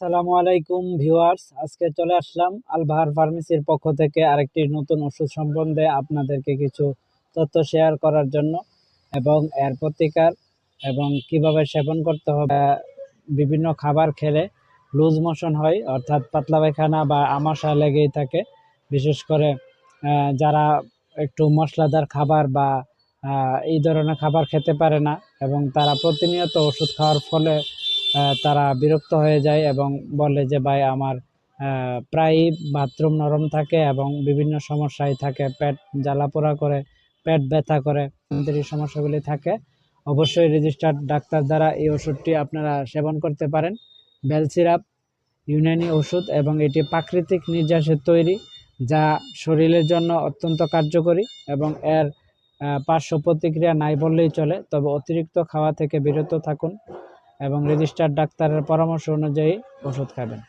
আসসালামু আলাইকুম ভিউয়ার্স, আজকে চলে আসলাম আলবাহার ফার্মেসির পক্ষ থেকে আরেকটি নতুন ওষুধ সম্বন্ধে আপনাদেরকে কিছু তথ্য শেয়ার করার জন্য এবং এর প্রতিকার এবং কীভাবে সেবন করতে হবে। বিভিন্ন খাবার খেলে লুজ মোশন হয়, অর্থাৎ পাতলা পায়খানা বা আমাশা লেগেই থাকে। বিশেষ করে যারা একটু মশলাদার খাবার বা এই ধরনের খাবার খেতে পারে না এবং তারা প্রতিনিয়ত ওষুধ খাওয়ার ফলে তারা বিরক্ত হয়ে যায় এবং বলে যে ভাই আমার আহ, প্রায়ই বাথরুম নরম থাকে এবং বিভিন্ন সমস্যায় থাকে। পেট জ্বালাপোড়া করে পেট ব্যথা করে আমাদের এই সমস্যাগুলি থাকে। অবশ্যই রেজিস্টার্ড ডাক্তার দ্বারা এই ওষুধটি আপনারা সেবন করতে পারেন। বেল সিরাপ ইউনানি ওষুধ এবং এটি প্রাকৃতিক নির্যাসের তৈরি যা শরীরের জন্য অত্যন্ত কার্যকরী এবং এর পার্শ্ব প্রতিক্রিয়া নাই বললেই চলে। তবে অতিরিক্ত খাওয়া থেকে বিরত থাকুন। এবং রেজিস্টার্ড ডাক্তারের পরামর্শ অনুযায়ী ওষুধ খাবেন।